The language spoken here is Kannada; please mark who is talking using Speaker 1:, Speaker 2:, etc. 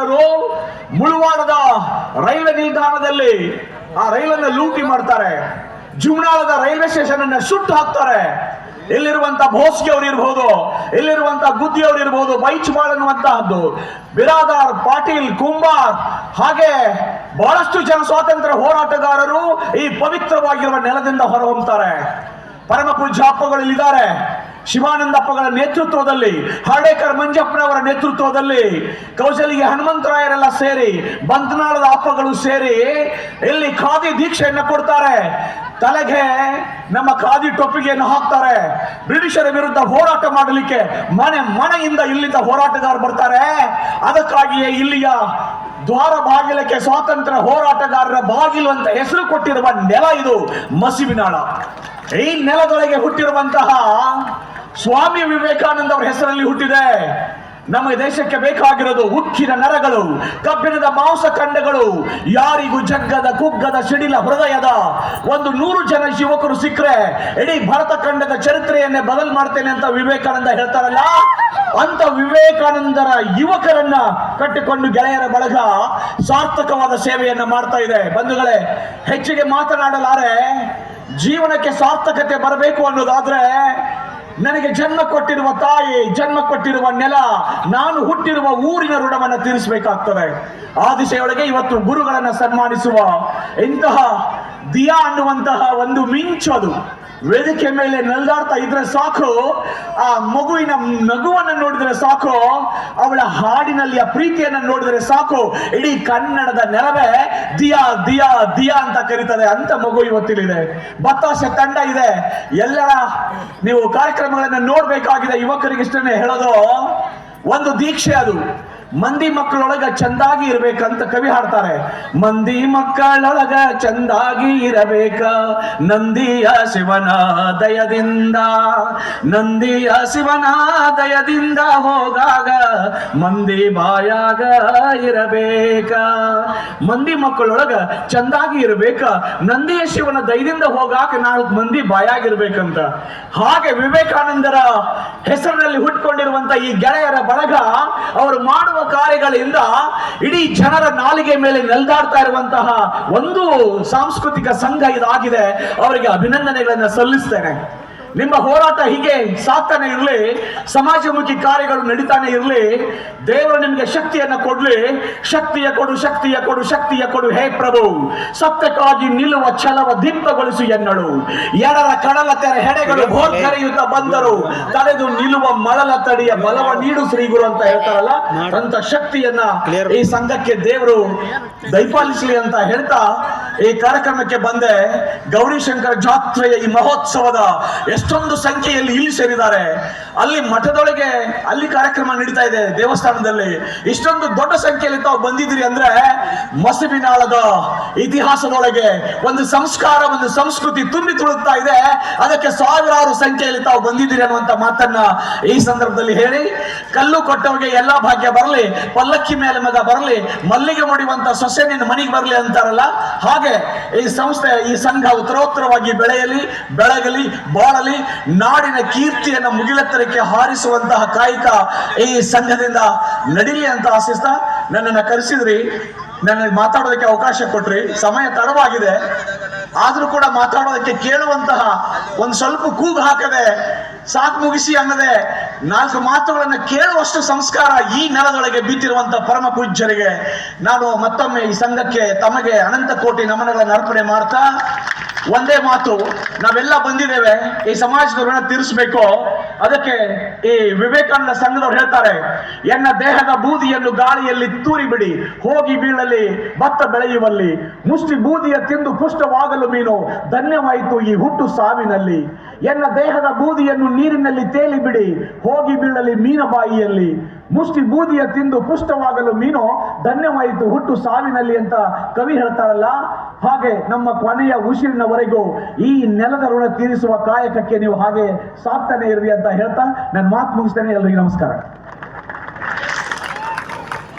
Speaker 1: ಹೋರಾಟಗಾರರು ಮುಳುವಾಡದ ರೈಲ್ವೆ ನಿಲ್ದಾಣದಲ್ಲಿ ಆ ರೈಲನ್ನ ಲೂಟಿ ಮಾಡ್ತಾರೆ. ಜುಮ್ನಾಳದ ರೈಲ್ವೆ ಸ್ಟೇಷನ್ ಅನ್ನ ಸುಟ್ಟು ಹಾಕ್ತಾರೆ. ಇಲ್ಲಿರುವಂತ ಭೋಸ್ಗೆ ಅವರು ಇರಬಹುದು ಇಲ್ಲಿರುವಂತ ಗುದ್ದಿ ಅವರು ಇರಬಹುದು ಬೈಚ್ಮಾಳ್ ಅನ್ನುವಂತಹದ್ದು. ಬಿರಾದಾರ್, ಪಾಟೀಲ್, ಕುಂಬಾರ್ ಹಾಗೆ ಬಹಳಷ್ಟು ಜನ ಸ್ವಾತಂತ್ರ್ಯ ಹೋರಾಟಗಾರರು ಈ ಪವಿತ್ರವಾಗಿರುವ ನೆಲದಿಂದ ಹೊರಹೊಮ್ತಾರೆ ಪರಮ ಇದ್ದಾರೆ ಶಿವಾನಂದಪ್ಪಗಳ ನೇತೃತ್ವದಲ್ಲಿ ಹರ್ಡೇಕರ್ ಮಂಜಪ್ಪನವರ ನೇತೃತ್ವದಲ್ಲಿ, ಕೌಶಲಿಗೆ ಹನುಮಂತರಾಯರೆಲ್ಲ ಸೇರಿ, ಬಂತನಾಳದ ಅಪ್ಪಗಳು ಸೇರಿ ಇಲ್ಲಿ ಖಾದಿ ದೀಕ್ಷೆಯನ್ನು ಕೊಡ್ತಾರೆ. ತಲೆಗೆ ನಮ್ಮ ಖಾದಿ ಟೊಪ್ಪಿಗೆಯನ್ನು ಹಾಕ್ತಾರೆ. ಬ್ರಿಟಿಷರ ವಿರುದ್ಧ ಹೋರಾಟ ಮಾಡಲಿಕ್ಕೆ ಮನೆ ಮನೆಯಿಂದ ಇಲ್ಲಿಂದ ಹೋರಾಟಗಾರರು ಬರ್ತಾರೆ. ಅದಕ್ಕಾಗಿಯೇ ಇಲ್ಲಿಯ ದ್ವಾರ ಬಾಗಿಲಕ್ಕೆ ಸ್ವಾತಂತ್ರ್ಯ ಹೋರಾಟಗಾರರ ಬಾಗಿಲು ಅಂತ ಹೆಸರು ಕೊಟ್ಟಿರುವ ನೆಲ ಇದು ಮಸಿಬಿನಾಳ ಈ ನೆಲದೊಳಗೆ ಹುಟ್ಟಿರುವಂತಹ ಸ್ವಾಮಿ ವಿವೇಕಾನಂದ ಅವರ ಹೆಸರಲ್ಲಿ ಹುಟ್ಟಿದೆ. ನಮ್ಮ ದೇಶಕ್ಕೆ ಬೇಕಾಗಿರೋದು ಉಕ್ಕಿನ ನರಗಳು, ಕಬ್ಬಿಣದ ಮಾಂಸಖಂಡಗಳು ಯಾರಿಗೂ ಜಗ್ಗದ, ಕುಗ್ಗದ, ಸಿಡಿಲ ಹೃದಯದ ಒಂದು ನೂರು ಜನ ಯುವಕರು ಸಿಕ್ಕರೆ ಇಡೀ ಭಾರತ ಖಂಡದ ಚರಿತ್ರೆಯನ್ನೇ ಬದಲ್ ಮಾಡ್ತೇನೆ ಅಂತ ವಿವೇಕಾನಂದ ಹೇಳ್ತಾರಲ್ಲ. ಅಂತ ವಿವೇಕಾನಂದರ ಯುವಕರನ್ನ ಕಟ್ಟಿಕೊಂಡು ಗೆಳೆಯರ ಬಳಗ ಸಾರ್ಥಕವಾದ ಸೇವೆಯನ್ನ ಮಾಡ್ತಾ ಇದೆ. ಬಂಧುಗಳೇ, ಹೆಚ್ಚಿಗೆ ಮಾತನಾಡಲಾರೆ, ಜೀವನಕ್ಕೆ ಸಾರ್ಥಕತೆ ಬರಬೇಕು ಅನ್ನೋದಾದ್ರೆ ನನಗೆ ಜನ್ಮ ಕೊಟ್ಟಿರುವ ತಾಯಿ, ಜನ್ಮ ಕೊಟ್ಟಿರುವ ನೆಲ, ನಾನು ಹುಟ್ಟಿರುವ ಊರಿನ ಋಣವನ್ನು ತೀರಿಸಬೇಕಾಗ್ತದೆ. ಆ ದಿಶೆಯೊಳಗೆ ಇವತ್ತು ಗುರುಗಳನ್ನು ಸನ್ಮಾನಿಸುವ ಇಂತಹ ದಿಯಾ ಅನ್ನುವಂತಹ ಒಂದು ಮಿಂಚು ಅದು. ವೇದಿಕೆ ಮೇಲೆ ನಲ್ದಾಡ್ತಾ ಇದ್ರೆ ಸಾಕು. ಆ ಮಗುವಿನ ನಗುವನ್ನು ನೋಡಿದ್ರೆ ಸಾಕು. ಅವಳ ಹಾಡಿನಲ್ಲಿ ಆ ಪ್ರೀತಿಯನ್ನು ನೋಡಿದ್ರೆ ಸಾಕು. ಇಡೀ ಕನ್ನಡದ ನೆಲವೇ ದಿಯಾ ದಿಯಾ ದಿಯಾ ಅಂತ ಕರೀತದೆ. ಅಂತ ಮಗು ಇವತ್ತಿಲಿದೆ ಬತ್ತಾಸೆ ತಂಡ ಇದೆ. ಎಲ್ಲರ ನೀವು ಕಾರ್ಯಕ್ರಮಗಳನ್ನು ನೋಡ್ಬೇಕಾಗಿದೆ. ಯುವಕರಿಗೆ ಇಷ್ಟನೇ ಹೇಳೋದು. ಒಂದು ದೀಕ್ಷೆ ಅದು. ಮಂದಿ ಮಕ್ಕಳೊಳಗ ಚಂದಾಗಿ ಇರಬೇಕಂತ ಕವಿ ಹಾಡ್ತಾರೆ. ಮಂದಿ ಮಕ್ಕಳೊಳಗ ಚಂದಾಗಿ ಇರಬೇಕ. ನಂದಿಯ ಶಿವನ ದಯದಿಂದ ನಂದಿಯ ಶಿವನ ದಯದಿಂದ ಹೋಗಾಗ ಮಂದಿ ಬಾಯಾಗ ಇರಬೇಕ. ಮಂದಿ ಮಕ್ಕಳೊಳಗ ಚಂದಾಗಿ ಇರಬೇಕ. ನಂದಿಯ ಶಿವನ ದಯದಿಂದ ಹೋಗಾಕ ನಾಲ್ಕು ಮಂದಿ ಬಾಯಾಗಿರ್ಬೇಕಂತ. ಹಾಗೆ ವಿವೇಕಾನಂದರ ಹೆಸರಿನಲ್ಲಿ ಹುಟ್ಕೊಂಡಿರುವಂತ ಈ ಗೆಳೆಯರ ಬಳಗ, ಅವರು ಮಾಡುವ ಕಾರ್ಯಗಳಿಂದ ಇಡೀ ಜನರ ನಾಲಿಗೆ ಮೇಲೆ ನೆಲ್ದಾಡ್ತಾ ಇರುವಂತಹ ಒಂದು ಸಾಂಸ್ಕೃತಿಕ ಸಂಘ ಇದಾಗಿದೆ. ಅವರಿಗೆ ಅಭಿನಂದನೆಗಳನ್ನ ಸಲ್ಲಿಸ್ತೇನೆ. ನಿಮ್ಮ ಹೋರಾಟ ಹೀಗೆ ಸಾಕ್ತಾನೆ ಇರಲಿ ಸಮಾಜಮುಖಿ ಕಾರ್ಯಗಳು ನಡೀತಾನೆ ಇರಲಿ ದೇವರು ನಿಮಗೆ ಶಕ್ತಿಯನ್ನ ಕೊಡ್ಲಿ. ಶಕ್ತಿಯ ಕೊಡು ಶಕ್ತಿಯ ಕೊಡು ಶಕ್ತಿಯ ಕೊಡು. ಹೇ ಪ್ರಭು ಸತ್ಯಕ್ಕಾಗಿ ನಿಲ್ಲುವ ಛಲವ ದೀಪ್ತಗೊಳಿಸು ಎನ್ನಳು ಎಡರ ಕಡಲ ತೆರೆ ಹೆಡೆಗಳು ಕರೆಯುತ್ತಾ ಬಂದರು. ತಡೆದು ನಿಲ್ಲುವ ಮಳಲ ತಡಿಯ ಬಲವ ನೀಡು ಶ್ರೀಗುರು ಅಂತ ಹೇಳ್ತಾರಲ್ಲ ಅಂತ ಶಕ್ತಿಯನ್ನ ಈ ಸಂಘಕ್ಕೆ ದೇವರು ದಯಪಾಲಿಸಲಿ ಅಂತ ಹೇಳ್ತಾ ಈ ಕಾರ್ಯಕ್ರಮಕ್ಕೆ ಬಂದೆ. ಗೌರಿಶಂಕರ ಜಾತ್ರೆಯ ಈ ಮಹೋತ್ಸವದ ಎಷ್ಟೊಂದು ಸಂಖ್ಯೆಯಲ್ಲಿ ಇಲ್ಲಿ ಸೇರಿದ್ದಾರೆ. ಅಲ್ಲಿ ಮಠದೊಳಗೆ ಅಲ್ಲಿ ಕಾರ್ಯಕ್ರಮ ನಡೀತಾ ಇದೆ ದೇವಸ್ಥಾನದಲ್ಲಿ. ಇಷ್ಟೊಂದು ದೊಡ್ಡ ಸಂಖ್ಯೆಯಲ್ಲಿ ತಾವು ಬಂದಿದ್ದೀರಿ ಅಂದ್ರೆ ಮಸಬಿನಾಳದ ಇತಿಹಾಸದೊಳಗೆ ಒಂದು ಸಂಸ್ಕಾರ, ಒಂದು ಸಂಸ್ಕೃತಿ ತುಂಬಿ ತುಳುಕ್ತಾ ಇದೆ. ಅದಕ್ಕೆ ಸಾವಿರಾರು ಸಂಖ್ಯೆಯಲ್ಲಿ ತಾವು ಬಂದಿದ್ದೀರಿ ಅನ್ನುವಂತ ಮಾತನ್ನ ಈ ಸಂದರ್ಭದಲ್ಲಿ ಹೇಳಿ. ಕಲ್ಲು ಕೊಟ್ಟವರಿಗೆ ಎಲ್ಲಾ ಭಾಗ್ಯ ಬರಲಿ, ಪಲ್ಲಕ್ಕಿ ಮೇಲೆ ಮಗ ಬರಲಿ, ಮಲ್ಲಿಗೆ ಮುಡಿಯುವಂತ ಸೊಸೆ ನಿನ್ನ ಮನೆಗೆ ಬರಲಿ ಅಂತಾರಲ್ಲ, ಹಾಗೆ ಈ ಸಂಸ್ಥೆ, ಈ ಸಂಘ ಉತ್ತರೋತ್ತರವಾಗಿ ಬೆಳೆಯಲಿ, ಬೆಳಗಲಿ, ಬಾಳಲಿ, ನಾಡಿನ ಕೀರ್ತಿಯನ್ನು ಮುಗಿಲೆತ್ತರಕ್ಕೆ ಹಾರಿಸುವಂತಹ ಕಾಯಕ ಈ ಸಂಘದಿಂದ ನಡೀಲಿ ಅಂತ ಆಶಿಸ್ತಾ. ನನ್ನನ್ನು ಕರೆಸಿದ್ರಿ ನನಗೆ ಮಾತಾಡೋದಕ್ಕೆ ಅವಕಾಶ ಕೊಟ್ರಿ. ಸಮಯ ತಡವಾಗಿದೆ. ಆದ್ರೂ ಕೂಡ ಮಾತಾಡೋದಕ್ಕೆ ಕೇಳುವಂತಹ ಒಂದು ಸ್ವಲ್ಪ ಕೂಗು ಹಾಕದೆ ಸಾಕು ಮುಗಿಸಿ ಅನ್ನದೆ ನಾಲ್ಕು ಮಾತುಗಳನ್ನು ಕೇಳುವಷ್ಟು ಸಂಸ್ಕಾರ ಈ ನೆಲದೊಳಗೆ ಬಿದ್ದಿರುವಂತಹ ಪರಮ ಪೂಜ್ಯರಿಗೆ ನಾನು ಮತ್ತೊಮ್ಮೆ ಈ ಸಂಘಕ್ಕೆ ತಮಗೆ ಅನಂತ ಕೋಟಿ ನಮನಗಳನ್ನು ಅರ್ಪಣೆ ಮಾಡ್ತಾ ಒಂದೇ ಮಾತು, ನಾವೆಲ್ಲ ಬಂದಿದ್ದೇವೆ, ಈ ಸಮಾಜದ ಋಣ ತೀರಿಸಬೇಕು. ಅದಕ್ಕೆ ಈ ವಿವೇಕಾನಂದ ಸಂಘದವ್ರು ಹೇಳ್ತಾರೆ, ಎನ್ನ ದೇಹದ ಬೂದಿಯನ್ನು ಗಾಳಿಯಲ್ಲಿ ತೂರಿ ಬಿಡಿ ಹೋಗಿ ಬೀಳಲಿ, ಭತ್ತ ಬೆಳೆಯುವಲ್ಲಿ. ಮುಷ್ಟಿ ಬೂದಿಯ ತಿಂದು ಪುಷ್ಟವಾಗಲು ಮೀನು, ಧನ್ಯವಾಯಿತು ಈ ಹುಟ್ಟು ಸಾವಿನಲ್ಲಿ. ಎನ್ನ ದೇಹದ ಬೂದಿಯನ್ನು ನೀರಿನಲ್ಲಿ ತೇಲಿ ಬಿಡಿ ಹೋಗಿ ಬೀಳಲಿ ಮೀನ ಬಾಯಿಯಲ್ಲಿ. ಮುಷ್ಟಿ ಬೂದಿಯ ತಿಂದು ಪುಷ್ಟವಾಗಲು ಮೀನು, ಧನ್ಯವಾಯಿತು ಹುಟ್ಟು ಸಾವಿನಲ್ಲಿ ಅಂತ ಕವಿ ಹೇಳ್ತಾರಲ್ಲ ಹಾಗೆ ನಮ್ಮ ಕೊನೆಯ ಉಸಿರಿನವರೆಗೂ ಈ ನೆಲದ ಋಣ ತೀರಿಸುವ ಕಾಯಕಕ್ಕೆ ನೀವು ಹಾಗೆ ಸಾಕ್ತಾನೆ ಇರ್ರಿ ಅಂತ ಹೇಳ್ತಾ ನನ್ನ ಮಾತು ಮುಗಿಸ್ತೇನೆ ಎಲ್ಲರಿಗೂ ನಮಸ್ಕಾರ.